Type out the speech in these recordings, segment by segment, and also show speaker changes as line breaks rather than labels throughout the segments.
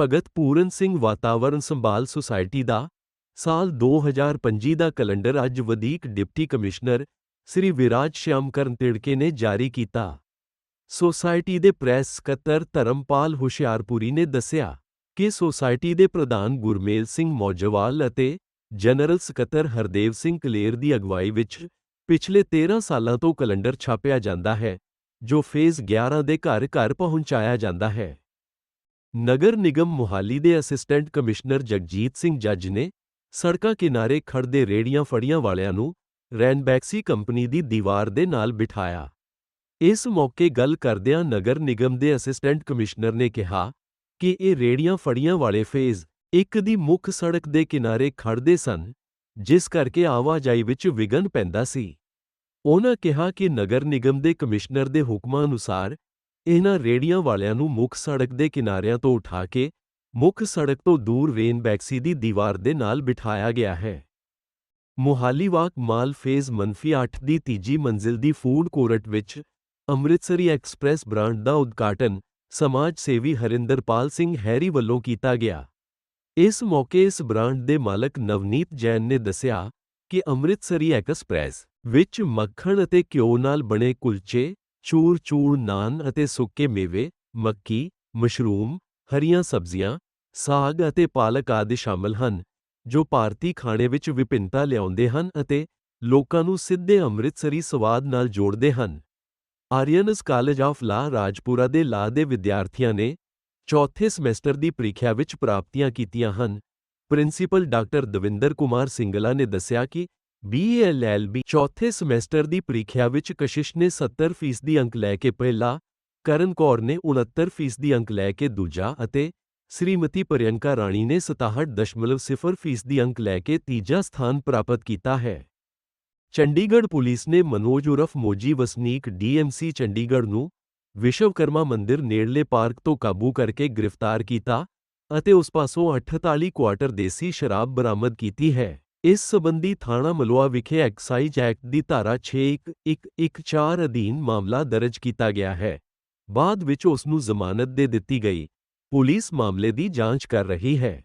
ਭਗਤ ਪੂਰਨ ਸਿੰਘ ਵਾਤਾਵਰਣ ਸੰਭਾਲ ਸੁਸਾਇਟੀ ਦਾ ਸਾਲ 2025 ਦਾ ਕੈਲੰਡਰ ਅੱਜ ਵਧੀਕ ਡਿਪਟੀ ਕਮਿਸ਼ਨਰ ਸ੍ਰੀ ਵਿਰਾਜ ਸ਼ਿਆਮਕਰਨ ਤਿੜਕੇ ਨੇ ਜਾਰੀ ਕੀਤਾ। ਸੁਸਾਇਟੀ ਦੇ ਪ੍ਰੈਸ ਸਕੱਤਰ ਧਰਮਪਾਲ ਹੁਸ਼ਿਆਰਪੁਰੀ ਨੇ ਦੱਸਿਆ ਕਿ ਸੁਸਾਇਟੀ ਦੇ ਪ੍ਰਧਾਨ ਗੁਰਮੇਲ ਸਿੰਘ ਮੌਜਵਾਲ ਅਤੇ ਜਨਰਲ ਸਕੱਤਰ ਹਰਦੇਵ ਸਿੰਘ ਕਲੇਰ ਦੀ ਅਗਵਾਈ ਵਿੱਚ ਪਿਛਲੇ 13 ਸਾਲਾਂ ਤੋਂ ਕੈਲੰਡਰ ਛਾਪਿਆ ਜਾਂਦਾ ਹੈ, ਜੋ ਫੇਜ਼ 11 ਦੇ ਘਰ ਘਰ ਪਹੁੰਚਾਇਆ ਜਾਂਦਾ ਹੈ। ਨਗਰ ਨਿਗਮ ਮੁਹਾਲੀ ਦੇ ਅਸਿਸਟੈਂਟ ਕਮਿਸ਼ਨਰ ਜਗਜੀਤ ਸਿੰਘ ਜੱਜ ਨੇ ਸੜਕਾਂ ਕਿਨਾਰੇ ਖੜਦੇ ਰੇੜੀਆਂ ਫੜੀਆਂ ਵਾਲਿਆਂ ਨੂੰ ਰੈਨਬੈਕਸੀ ਕੰਪਨੀ ਦੀ ਦੀਵਾਰ ਦੇ ਨਾਲ ਬਿਠਾਇਆ। ਇਸ ਮੌਕੇ ਗੱਲ ਕਰਦਿਆਂ ਨਗਰ ਨਿਗਮ ਦੇ ਅਸਿਸਟੈਂਟ ਕਮਿਸ਼ਨਰ ਨੇ ਕਿਹਾ ਕਿ ਇਹ ਰੇੜੀਆਂ ਫੜੀਆਂ ਵਾਲੇ ਫੇਜ਼ ਇੱਕ ਦੀ ਮੁੱਖ ਸੜਕ ਦੇ ਕਿਨਾਰੇ ਖੜਦੇ ਸਨ, ਜਿਸ ਕਰਕੇ ਆਵਾਜਾਈ ਵਿੱਚ ਵਿਘਨ ਪੈਂਦਾ ਸੀ। ਉਹਨਾਂ ਕਿਹਾ ਕਿ ਨਗਰ ਨਿਗਮ ਦੇ ਕਮਿਸ਼ਨਰ ਦੇ ਹੁਕਮਾਂ ਅਨੁਸਾਰ ਇਹਨਾਂ ਰੇੜੀਆਂ ਵਾਲਿਆਂ ਨੂੰ ਮੁੱਖ ਸੜਕ ਦੇ ਕਿਨਾਰਿਆਂ ਤੋਂ ਉਠਾ ਕੇ ਮੁੱਖ ਸੜਕ ਤੋਂ ਦੂਰ ਰੇਨਬੈਕਸੀ ਦੀ ਦੀਵਾਰ ਦੇ ਨਾਲ ਬਿਠਾਇਆ ਗਿਆ ਹੈ। ਮੁਹਾਲੀ ਵਾਕ ਮਾਲ ਫੇਜ਼ ਮੰਫੀ 8 ਦੀ ਤੀਜੀ ਮੰਜ਼ਿਲ ਦੀ ਫੂਡ ਕੋਰਟ ਵਿੱਚ ਅੰਮ੍ਰਿਤਸਰੀ ਐਕਸਪ੍ਰੈਸ ਬ੍ਰਾਂਡ ਦਾ ਉਦਘਾਟਨ ਸਮਾਜ ਸੇਵੀ ਹਰਿੰਦਰਪਾਲ ਸਿੰਘ ਹੈਰੀ ਵੱਲੋਂ ਕੀਤਾ ਗਿਆ। ਇਸ ਮੌਕੇ ਇਸ ਬ੍ਰਾਂਡ ਦੇ ਮਾਲਕ ਨਵਨੀਤ ਜੈਨ ਨੇ ਦੱਸਿਆ ਕਿ ਅੰਮ੍ਰਿਤਸਰੀ ਐਕਸਪ੍ਰੈਸ ਵਿੱਚ ਮੱਖਣ ਅਤੇ ਘਿਓ ਨਾਲ ਬਣੇ ਕੁਲਚੇ ਚੂਰ-ਚੂਰ ਨਾਨ ਅਤੇ ਸੁੱਕੇ ਮੇਵੇ, ਮੱਕੀ, ਮਸ਼ਰੂਮ, ਹਰੀਆਂ ਸਬਜ਼ੀਆਂ, ਸਾਗ ਅਤੇ ਪਾਲਕ ਆਦਿ ਸ਼ਾਮਲ ਹਨ, ਜੋ ਭਾਰਤੀ ਖਾਣੇ ਵਿੱਚ ਵਿਭਿੰਨਤਾ ਲਿਆਉਂਦੇ ਹਨ ਅਤੇ ਲੋਕਾਂ ਨੂੰ ਸਿੱਧੇ ਅੰਮ੍ਰਿਤਸਰੀ ਸਵਾਦ ਨਾਲ ਜੋੜਦੇ ਹਨ। ਆਰੀਅਨਸ ਕਾਲਜ ਆਫ ਲਾ ਰਾਜਪੁਰਾ ਦੇ ਲਾ ਦੇ ਵਿਦਿਆਰਥੀਆਂ ਨੇ ਚੌਥੇ ਸਮੈਸਟਰ ਦੀ ਪ੍ਰੀਖਿਆ ਵਿੱਚ ਪ੍ਰਾਪਤੀਆਂ ਕੀਤੀਆਂ ਹਨ। ਪ੍ਰਿੰਸੀਪਲ ਡਾਕਟਰ ਦਵਿੰਦਰ ਕੁਮਾਰ ਸਿੰਗਲਾ ਨੇ ਦੱਸਿਆ ਕਿ ਬੀਐਲਐਲਬੀ ਚੌਥੇ ਸਮੈਸਟਰ ਦੀ ਪ੍ਰੀਖਿਆ ਵਿੱਚ ਕਸ਼ਿਸ਼ ਨੇ 70% ਅੰਕ ਲੈ ਕੇ ਪਹਿਲਾ, ਕਰਨ ਕੌਰ ਨੇ 69% ਅੰਕ ਲੈ ਕੇ ਦੂਜਾ ਅਤੇ ਸ੍ਰੀਮਤੀ ਪ੍ਰਿਯੰਕਾ ਰਾਣੀ ਨੇ 67.0% ਅੰਕ ਲੈ ਕੇ ਤੀਜਾ ਸਥਾਨ ਪ੍ਰਾਪਤ ਕੀਤਾ ਹੈ। ਚੰਡੀਗੜ੍ਹ ਪੁਲਿਸ ਨੇ ਮਨੋਜ ਉਰਫ ਮੋਜੀ ਵਸਨੀਕ ਡੀਐਮਸੀ ਚੰਡੀਗੜ੍ਹ ਨੂੰ ਵਿਸ਼ਵਕਰਮਾ ਮੰਦਿਰ ਨੇੜਲੇ ਪਾਰਕ ਤੋਂ ਕਾਬੂ ਕਰਕੇ ਗ੍ਰਿਫਤਾਰ ਕੀਤਾ ਅਤੇ ਉਸ ਪਾਸੋਂ 48 ਕੁਆਟਰ ਦੇਸੀ ਸ਼ਰਾਬ ਬਰਾਮਦ ਕੀਤੀ ਹੈ। ਇਸ ਸਬੰਧੀ ਥਾਣਾ ਮਲਵਾ ਵਿਖੇ ਐਕਸਾਈਜ਼ ਐਕਟ ਦੀ ਧਾਰਾ 6114 ਅਧੀਨ ਮਾਮਲਾ ਦਰਜ ਕੀਤਾ ਗਿਆ ਹੈ। ਬਾਅਦ ਵਿੱਚ ਉਸ ਨੂੰ ਜ਼ਮਾਨਤ ਦੇ ਦਿੱਤੀ ਗਈ। ਪੁਲਿਸ ਮਾਮਲੇ ਦੀ ਜਾਂਚ ਕਰ ਰਹੀ ਹੈ।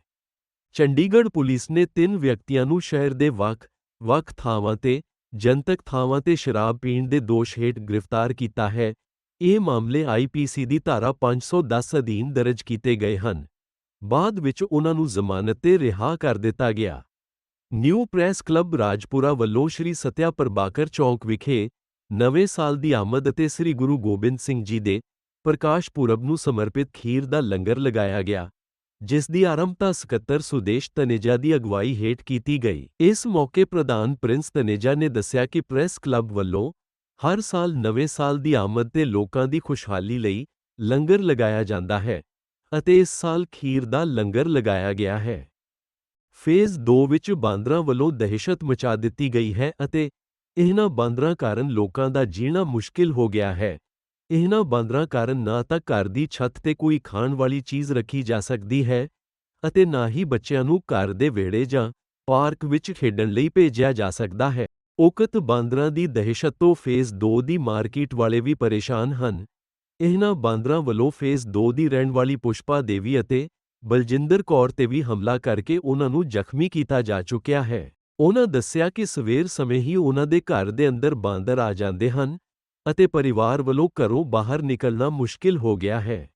ਚੰਡੀਗੜ੍ਹ ਪੁਲਿਸ ਨੇ ਤਿੰਨ ਵਿਅਕਤੀਆਂ ਨੂੰ ਸ਼ਹਿਰ ਦੇ ਵੱਖ-ਵੱਖ ਥਾਵਾਂ ਤੇ, ਜਨਤਕ ਥਾਵਾਂ ਤੇ ਸ਼ਰਾਬ ਪੀਣ ਦੇ ਦੋਸ਼ ਹੇਠ ਗ੍ਰਿਫਤਾਰ ਕੀਤਾ ਹੈ। ਇਹ ਮਾਮਲੇ ਆਈਪੀਸੀ ਦੀ ਧਾਰਾ 510 ਅਧੀਨ ਦਰਜ ਕੀਤੇ ਗਏ ਹਨ। ਬਾਅਦ ਵਿੱਚ ਉਨ੍ਹਾਂ ਨੂੰ ਜ਼ਮਾਨਤ ਤੇ ਰਿਹਾ ਕਰ ਦਿੱਤਾ ਗਿਆ। ਨਿਊ ਪ੍ਰੈਸ ਕਲੱਬ ਰਾਜਪੁਰਾ ਵੱਲੋਂ ਸ਼੍ਰੀ ਸਤਿਆ ਪ੍ਰਭਾਕਰ ਚੌਕ ਵਿਖੇ ਨਵੇਂ ਸਾਲ ਦੀ ਆਮਦ ਅਤੇ ਸ੍ਰੀ ਗੁਰੂ ਗੋਬਿੰਦ ਸਿੰਘ ਜੀ ਦੇ ਪ੍ਰਕਾਸ਼ ਪੁਰਬ ਨੂੰ ਸਮਰਪਿਤ ਖੀਰ ਦਾ ਲੰਗਰ ਲਗਾਇਆ ਗਿਆ, ਜਿਸ ਦੀ ਆਰੰਭਤਾ ਸਕੱਤਰ ਸੁਦੇਸ਼ ਤਨੇਜਾ ਦੀ ਅਗਵਾਈ ਹੇਠ ਕੀਤੀ ਗਈ। ਇਸ ਮੌਕੇ ਪ੍ਰਧਾਨ ਪ੍ਰਿੰਸ ਤਨੇਜਾ ਨੇ ਦੱਸਿਆ ਕਿ ਪ੍ਰੈਸ ਕਲੱਬ ਵੱਲੋਂ ਹਰ ਸਾਲ ਨਵੇਂ ਸਾਲ ਦੀ ਆਮਦ ਤੇ ਲੋਕਾਂ ਦੀ ਖੁਸ਼ਹਾਲੀ ਲਈ ਲੰਗਰ ਲਗਾਇਆ ਜਾਂਦਾ ਹੈ ਅਤੇ ਇਸ ਸਾਲ ਖੀਰ ਦਾ ਲੰਗਰ ਲਗਾਇਆ ਗਿਆ ਹੈ। ਫੇਜ਼ 2 ਵਿੱਚ ਬਾਂਦਰਾਂ ਵੱਲੋਂ ਦਹਿਸ਼ਤ ਮਚਾ ਦਿੱਤੀ ਗਈ ਹੈ ਅਤੇ ਇਹਨਾਂ ਬਾਂਦਰਾਂ ਕਾਰਨ ਲੋਕਾਂ ਦਾ ਜੀਣਾ ਮੁਸ਼ਕਿਲ ਹੋ ਗਿਆ ਹੈ। ਇਹਨਾਂ ਬਾਂਦਰਾਂ ਕਾਰਨ ਨਾ ਤਾਂ ਘਰ ਦੀ ਛੱਤ ਤੇ ਕੋਈ ਖਾਣ ਵਾਲੀ ਚੀਜ਼ ਰੱਖੀ ਜਾ ਸਕਦੀ ਹੈ ਅਤੇ ਨਾ ਹੀ ਬੱਚਿਆਂ ਨੂੰ ਘਰ ਦੇ ਵਿਹੜੇ ਜਾਂ ਪਾਰਕ ਵਿੱਚ ਖੇਡਣ ਲਈ ਭੇਜਿਆ ਜਾ ਸਕਦਾ ਹੈ। ਉਕਤ ਬਾਂਦਰਾਂ ਦੀ ਦਹਿਸ਼ਤ ਤੋਂ ਫੇਜ਼ 2 ਦੀ ਮਾਰਕੀਟ ਵਾਲੇ ਵੀ ਪਰੇਸ਼ਾਨ ਹਨ। ਇਹਨਾਂ ਬਾਂਦਰਾਂ ਵੱਲੋਂ ਫੇਜ਼ 2 ਦੀ ਰਹਿਣ ਵਾਲੀ ਪੁਸ਼ਪਾ ਦੇਵੀ ਅਤੇ ਬਲਜਿੰਦਰ ਕੌਰ ਤੇ ਵੀ ਹਮਲਾ ਕਰਕੇ ਉਹਨਾਂ ਨੂੰ ਜ਼ਖਮੀ ਕੀਤਾ ਜਾ ਚੁੱਕਿਆ ਹੈ। ਉਹਨਾਂ ਦੱਸਿਆ ਕਿ ਸਵੇਰ ਸਮੇਂ ਹੀ ਉਹਨਾਂ ਦੇ ਘਰ ਦੇ ਅੰਦਰ ਬਾਂਦਰ ਆ ਜਾਂਦੇ ਹਨ ਅਤੇ ਪਰਿਵਾਰ ਵੱਲੋਂ ਘਰੋਂ ਬਾਹਰ ਨਿਕਲਣਾ ਮੁਸ਼ਕਿਲ ਹੋ ਗਿਆ ਹੈ।